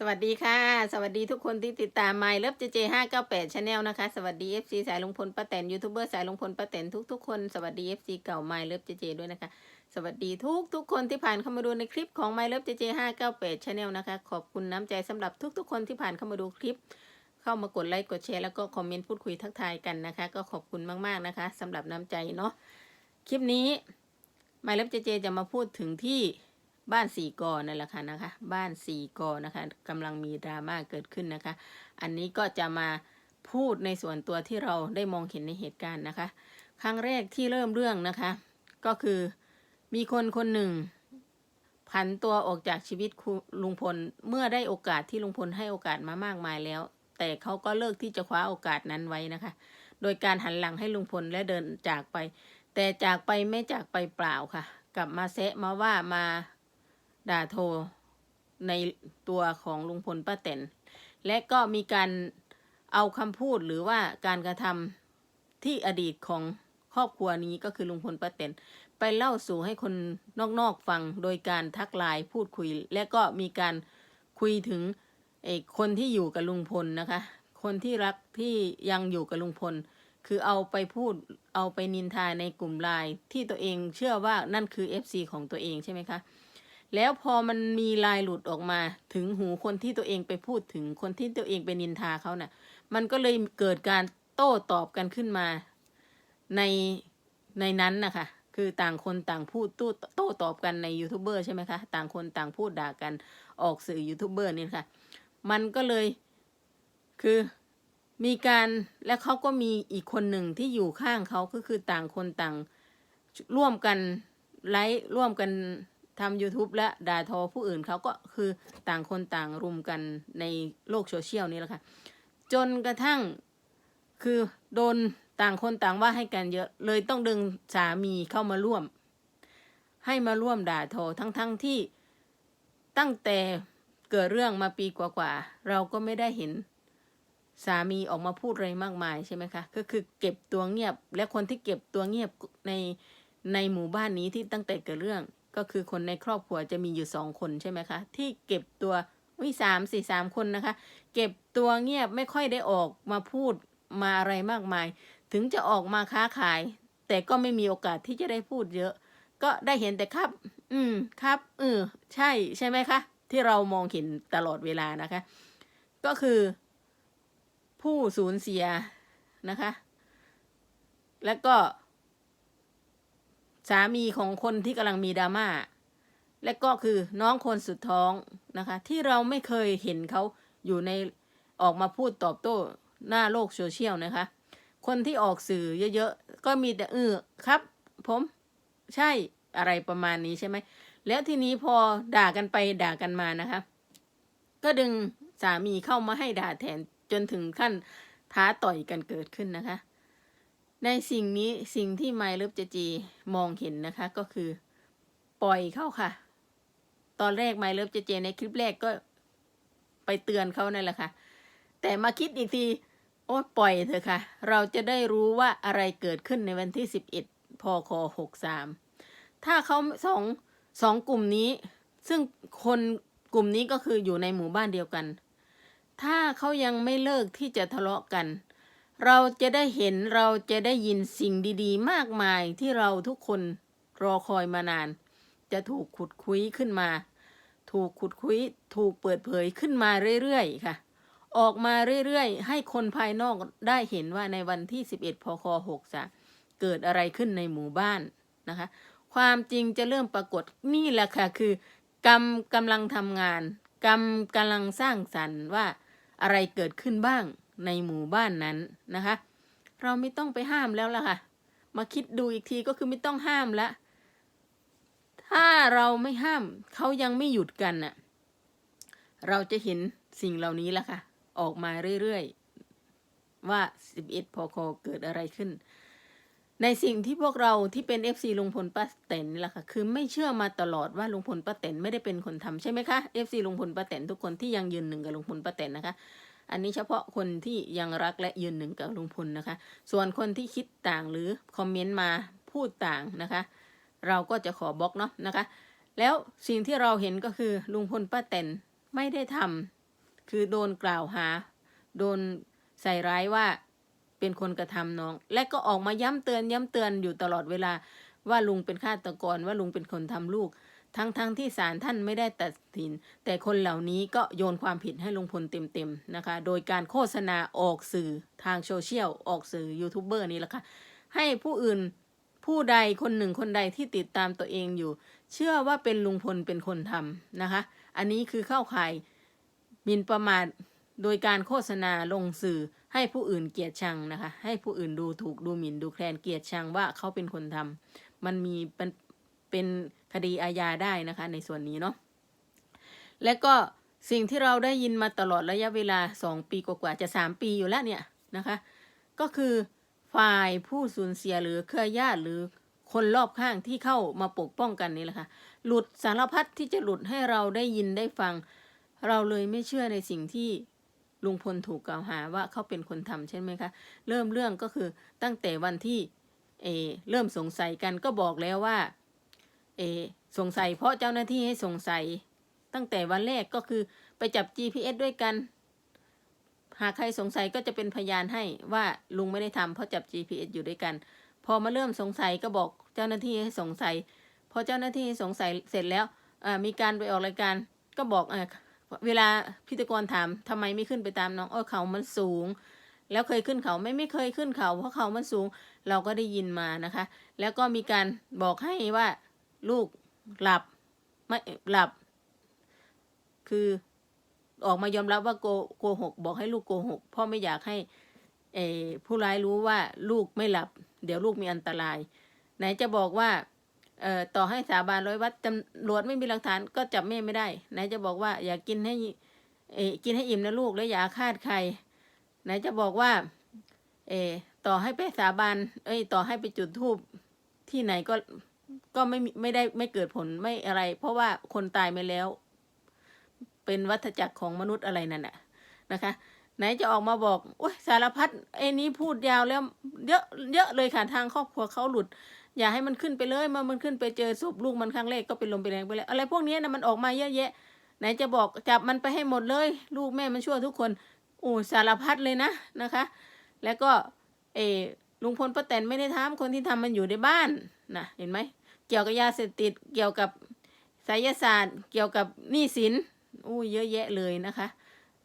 สวัสดีค่ะ สวัสดีทุกคนที่ติดตาม My Love JJ 598 Channel นลนะคะ สวัสดี FC สายลุงพลป้าแตนยูทูบเบอร์สายลุงพลป้าแตนทุกๆคน สวัสดี FC เก่า My Love JJ ด้วยนะคะ สวัสดีทุกทุกๆคนที่ผ่านเข้ามาดูในคลิปของ My Love JJ 598 Channel นลนะคะ ขอบคุณน้ำใจสำหรับทุกๆคนที่ผ่านเข้ามาดูคลิป เข้ามากดไลค์กดแชร์แล้วก็คอมเมนต์พูดคุยทักทายกันนะคะ ก็ขอบคุณมากๆนะคะสำหรับน้ำใจเนาะคลิปนี้ My Love JJ จะมาพูดถึงที่ บ้านสี่กอนั่นแหละค่ะนะคะ บ้านสี่กอนะคะกำลังมีดราม่าเกิดขึ้นนะคะ อันนี้ก็จะมาพูดในส่วนตัวที่เราได้มองเห็นในเหตุการณ์นะคะ ครั้งแรกที่เริ่มเรื่องนะคะ ก็คือมีคนคนหนึ่งผันตัวออกจากชีวิตลุงพลเมื่อได้โอกาสที่ลุงพลให้โอกาสมามากมายแล้ว แต่เขาก็เลิกที่จะคว้าโอกาสนั้นไว้นะคะ โดยการหันหลังให้ลุงพลและเดินจากไป แต่จากไปไม่จากไปเปล่าค่ะ กลับมาแซะมาว่ามา ด่าโทในตัวของลุงพลป้าแตนและก็มีการเอาคำพูดหรือว่าการกระทำที่อดีตของครอบครัวนี้ก็คือลุงพลป้าแตนไปเล่าสู่ให้คนนอกๆฟังโดยการทักไลน์พูดคุย และก็มีการคุยถึงเอกคนที่อยู่กับลุงพลนะคะ คนที่รักที่ยังอยู่กับลุงพล คือเอาไปพูดเอาไปนินทาในกลุ่มไลน์ที่ตัวเองเชื่อว่านั่นคือ FC ของตัวเองใช่ไหมคะ แล้วพอมันมีลายหลุดออกมา ถึงหูคนที่ตัวเองไปพูดถึงคนที่ตัวเองไปนินทาเขาน่ะ มันก็เลยเกิดการโต้ตอบกันขึ้นมาในในนั้นนะคะคือต่างคนต่างพูดตู้โต้ตอบกันในยูทูบเบอร์ใช่ไหมคะ ต่างคนต่างพูดด่ากันออกสื่อยูทูบเบอร์นี่ค่ะ มันก็เลยคือมีการและเขาก็มีอีกคนหนึ่งที่อยู่ข้างเขาก็คือต่างคนต่างร่วมกันไลฟ์ร่วมกัน ทำ YouTube และด่าทอผู้อื่นเขาก็คือต่างคนต่างรุมกันในโลกโซเชียลนี่แหละค่ะ จนกระทั่งคือโดนต่างคนต่างว่าให้กันเยอะเลยต้องดึงสามีเข้ามาร่วม ให้มาร่วมด่าทอทั้งๆทที่ตั้งแต่เกิดเรื่องมาปีกว่าๆเราก็ไม่ได้เห็นสามีออกมาพูดอะไรมากมายใช่ไหมคะ ก็คือเก็บตัวเงียบ และคนที่เก็บตัวเงียบในในหมู่บ้านนี้ที่ตั้งแต่เกิดเรื่อง ก็คือคนในครอบครัวจะมีอยู่สองคนใช่ไหมคะ ที่เก็บตัววิสามสี่สามคนนะคะ เก็บตัวเงียบไม่ค่อยได้ออกมาพูดมาอะไรมากมาย ถึงจะออกมาค้าขาย แต่ก็ไม่มีโอกาสที่จะได้พูดเยอะ ก็ได้เห็นแต่ครับ อืมครับเออใช่ใช่ไหมคะ ที่เรามองเห็นตลอดเวลานะคะ ก็คือ ผู้สูญเสียนะคะ แล้วก็ สามีของคนที่กำลังมีดราม่าและก็คือน้องคนสุดท้องนะคะ ที่เราไม่เคยเห็นเขาอยู่ในออกมาพูดตอบโต้หน้าโลกโซเชียลนะคะ คนที่ออกสื่อเยอะๆ ก็มีแต่เออครับ ผมใช่อะไรประมาณนี้ใช่ไหม แล้วทีนี้พอด่ากันไปด่ากันมานะคะ ก็ดึงสามีเข้ามาให้ด่าแทนจนถึงขั้นท้าต่อยกันเกิดขึ้นนะคะ ในสิ่งนี้สิ่งที่ไมล์เลิฟเจจีมองเห็นนะคะก็คือปล่อยเข้าค่ะ ตอนแรกไมล์เลิฟเจเจในคลิปแรกก็ไปเตือนเขานั่นแหละค่ะ แต่มาคิดอีกที โอ้ปล่อยเถอะค่ะ เราจะได้รู้ว่าอะไรเกิดขึ้นในวันที่สิบเอ็ดพคหกสามถ้าเขาสองสองกลุ่มนี้ ซึ่งคนกลุ่มนี้ก็คืออยู่ในหมู่บ้านเดียวกัน ถ้าเขายังไม่เลิกที่จะทะเลาะกัน เราจะได้เห็นเราจะได้ยินสิ่งดีๆ มากมายที่เราทุกคนรอคอยมานาน จะถูกขุดคุยขึ้นมา ถูกขุดคุยถูกเปิดเผยขึ้นมาเรื่อยๆค่ะ ออกมาเรื่อยๆ ให้คนภายนอกได้เห็นว่าในวันที่ 11 พค6จะเกิดอะไรขึ้นในหมู่บ้านนะคะ ความจริงจะเริ่มปรากฏนี่แหละค่ะคือกรรมกำลังทำงาน กรรมกำลังสร้างสรรค์ว่าอะไรเกิดขึ้นบ้าง ในหมู่บ้านนั้นนะคะ เราไม่ต้องไปห้ามแล้วล่ะค่ะ มาคิดดูอีกทีก็คือไม่ต้องห้ามละถ้าเราไม่ห้ามเขายังไม่หยุดกันน่ะ เราจะเห็นสิ่งเหล่านี้ละค่ะ ออกมาเรื่อยๆ ว่า 11พคเกิดอะไรขึ้น ในสิ่งที่พวกเราที่เป็น FC ลุงพลป้าแตนนี่แหละค่ะ คือไม่เชื่อมาตลอดว่าลุงพลป้าแตนไม่ได้เป็นคนทำใช่ไหมคะ FC ลุงพลป้าแตนทุกคนที่ยังยืนหนึ่งกับลุงพลป้าแตนนะคะ อันนี้เฉพาะคนที่ยังรักและยืนหนึ่งกับลุงพลนะคะ ส่วนคนที่คิดต่างหรือคอมเมนต์มาพูดต่างนะคะ เราก็จะขอบล็อกเนาะนะคะ แล้วสิ่งที่เราเห็นก็คือลุงพลป้าแตนไม่ได้ทำคือโดนกล่าวหา โดนใส่ร้ายว่าเป็นคนกระทำน้อง และก็ออกมาย้ำเตือนย้ำเตือนอยู่ตลอดเวลาว่าลุงเป็นฆาตกรว่าลุงเป็นคนทำลูก ทั้งทั้งที่ศาลท่านไม่ได้ตัดสิน แต่คนเหล่านี้ก็โยนความผิดให้ลุงพลเต็มๆนะคะ โดยการโฆษณาออกสื่อทางโซเชียลออกสื่อยูทูบเบอร์นี่แหละค่ะ ให้ผู้อื่นผู้ใดคนหนึ่งคนใดที่ติดตามตัวเองอยู่ เชื่อว่าเป็นลุงพลเป็นคนทำนะคะ อันนี้คือเข้าข่ายมินประมาทโดยการโฆษณาลงสื่อให้ผู้อื่นเกลียดชังนะคะ ให้ผู้อื่นดูถูกดูหมิ่นดูแคลนเกลียดชังว่าเขาเป็นคนทำมันมีเป็นเป็น ดีอาญาได้นะคะ ในส่วนนี้เนาะและก็สิ่งที่เราได้ยินมาตลอดระยะเวลาสองปีกว่าๆจะสามปีอยู่แล้วเนี่ยนะคะ ก็คือฝ่ายผู้สูญเสียหรือเครือญาติหรือคนรอบข้างที่เข้ามาปกป้องกันนี่แหละค่ะหลุดสารพัดที่จะหลุดให้เราได้ยินได้ฟัง เราเลยไม่เชื่อในสิ่งที่ลุงพลถูกกล่าวหาว่าเขาเป็นคนทำใช่ไหมคะ เริ่มเรื่องก็คือตั้งแต่วันที่เอเริ่มสงสัยกันก็บอกแล้วว่า เอสงสัยเพราะเจ้าหน้าที่ให้สงสัย ตั้งแต่วันแรกก็คือไปจับ GPS ด้วยกัน หากใครสงสัยก็จะเป็นพยานให้ว่าลุงไม่ได้ทำเพราะจับ GPS อยู่ด้วยกัน พอมาเริ่มสงสัยก็บอกเจ้าหน้าที่ให้สงสัย พอเจ้าหน้าที่สงสัยเสร็จแล้วมีการไปออกรายการก็บอกอ่าเวลาพิธีกรถามทำไมไม่ขึ้นไปตามน้องเออเขามันสูง แล้วเคยขึ้นเขาไม่ไม่เคยขึ้นเขา เพราะเขามันสูง เราก็ได้ยินมานะคะ แล้วก็มีการบอกให้ว่า ลูกหลับไม่หลับ คือออกมายอมรับว่าโกโกหก บอกให้ลูกโกหกพ่อไม่อยากให้เอผู้ร้ายรู้ว่าลูกไม่หลับ เดี๋ยวลูกมีอันตราย ไหนจะบอกว่าเอ่อต่อให้สาบานร้อยวัดตำรวจไม่มีหลักฐานก็จับแม่ไม่ได้ ไหนจะบอกว่า อย่ากกินให้เอกินให้อิ่มนะลูกแล้วอย่าอาฆาตใคร ไหนจะบอกว่า เอต่อให้ไปสาบานเอ้ย ต่อให้ไปจุดธูปที่ไหนก็ ก็ไม่ไม่ได้ไม่เกิดผลไม่อะไร เพราะว่าคนตายไปแล้ว เป็นวัฏจักรของมนุษย์อะไรนั่นแหละนะคะ ไหนจะออกมาบอกโอ้ยสารพัดไอ้นี้พูดยาวแล้ว เยอะเยอะเลยค่ะทางครอบครัวเขาหลุด อย่าให้มันขึ้นไปเลยมื่อมันขึ้นไปเจอศพลูกมันครั้งแรกก็เป็นลมเป็นแรงไปแล้วอะไรพวกนี้นะมันออกมาเยอะแยะ ไหนจะบอกจับมันไปให้หมดเลย ลูกแม่มันชั่วทุกคนโอ้สารพัดเลยนะนะคะ แล้วก็เอ ลุงพลป้าแตนไม่ได้ทำคนที่ทำมันอยู่ในบ้านนะเห็นไหมเกี่ยวกับยาเสพติดเกี่ยวกับไสยศาสตร์ เกี่ยวกับหนี้สินอู้เยอะแยะเลยนะคะ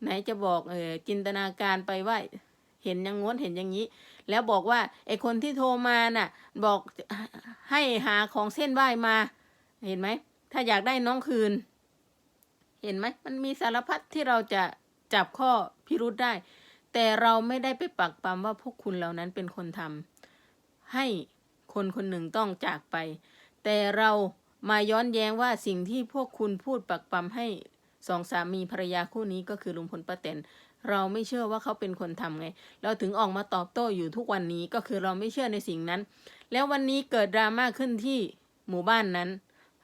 ไหนจะบอกเออจินตนาการไปว่าเห็นอย่างง้นเห็นอย่างนี้ แล้วบอกว่าไอคนที่โทรมาน่ะ บอกให้หาของเส้นไหว้มาเห็นไหม ถ้าอยากได้น้องคืน เห็นไหม มันมีสารพัดที่เราจะจับข้อพิรุธได้ แต่เราไม่ได้ไปปักปำว่าพวกคุณเหล่านั้นเป็นคนทำให้คนคนหนึ่งต้องจากไป แต่เรามาย้อนแย้งว่าสิ่งที่พวกคุณพูดปักปำให้สองสามีภรรยาคู่นี้ก็คือลุงพลป้าแตนเราไม่เชื่อว่าเขาเป็นคนทำไง เราถึงออกมาตอบโต้อยู่ทุกวันนี้ก็คือเราไม่เชื่อในสิ่งนั้น แล้ววันนี้เกิดดราม่าขึ้นที่หมู่บ้านนั้น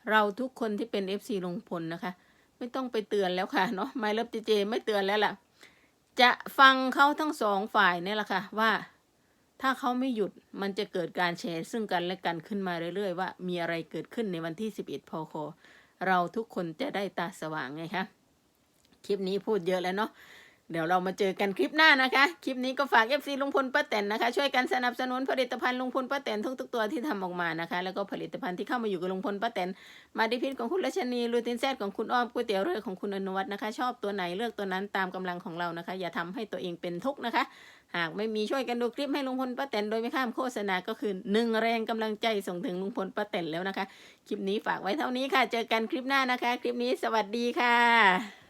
เราทุกคนที่เป็น FC ลุงพลนะคะ ไม่ต้องไปเตือนแล้วค่ะเนาะไม่เลิฟเจเจไม่เตือนแล้วล่ะ จะฟังเขาทั้งสองฝ่ายเนี่ยแหละค่ะว่า ถ้าเขาไม่หยุดมันจะเกิดการแชร์ซึ่งกันและกันขึ้นมาเรื่อยๆ ว่ามีอะไรเกิดขึ้นในวันที่ 11พคเราทุกคนจะได้ตาสว่างไงคะคลิปนี้พูดเยอะแล้วเนาะ เดี๋ยวเรามาเจอกันคลิปหน้านะคะ คลิปนี้ก็ฝาก FC ลุงพลป้าแตนนะคะ ช่วยกันสนับสนุนผลิตภัณฑ์ลุงพลป้าแตนทุกๆตัวที่ทำออกมานะคะ แล้วก็ผลิตภัณฑ์ที่เข้ามาอยู่กับลุงพลป้าแตนมาดิพิษของคุณรัชนีรูตินแซดของคุณอ้อมก๋วยเตี๋ยวเรือของคุณอนุวัฒน์นะคะ ชอบตัวไหนเลือกตัวนั้นตามกำลังของเรานะคะ อย่าทำให้ตัวเองเป็นทุกข์นะคะ หากไม่มีช่วยกันดูคลิปให้ลุงพลป้าแตนโดยไม่ข้ามโฆษณาก็คือหนึ่งแรงกำลังใจส่งถึงลุงพลป้าแตนแล้วนะคะ คลิปนี้ฝากไว้เท่านี้ค่ะ เจอกันคลิปหน้านะคะ คลิปนี้สวัสดีค่ะ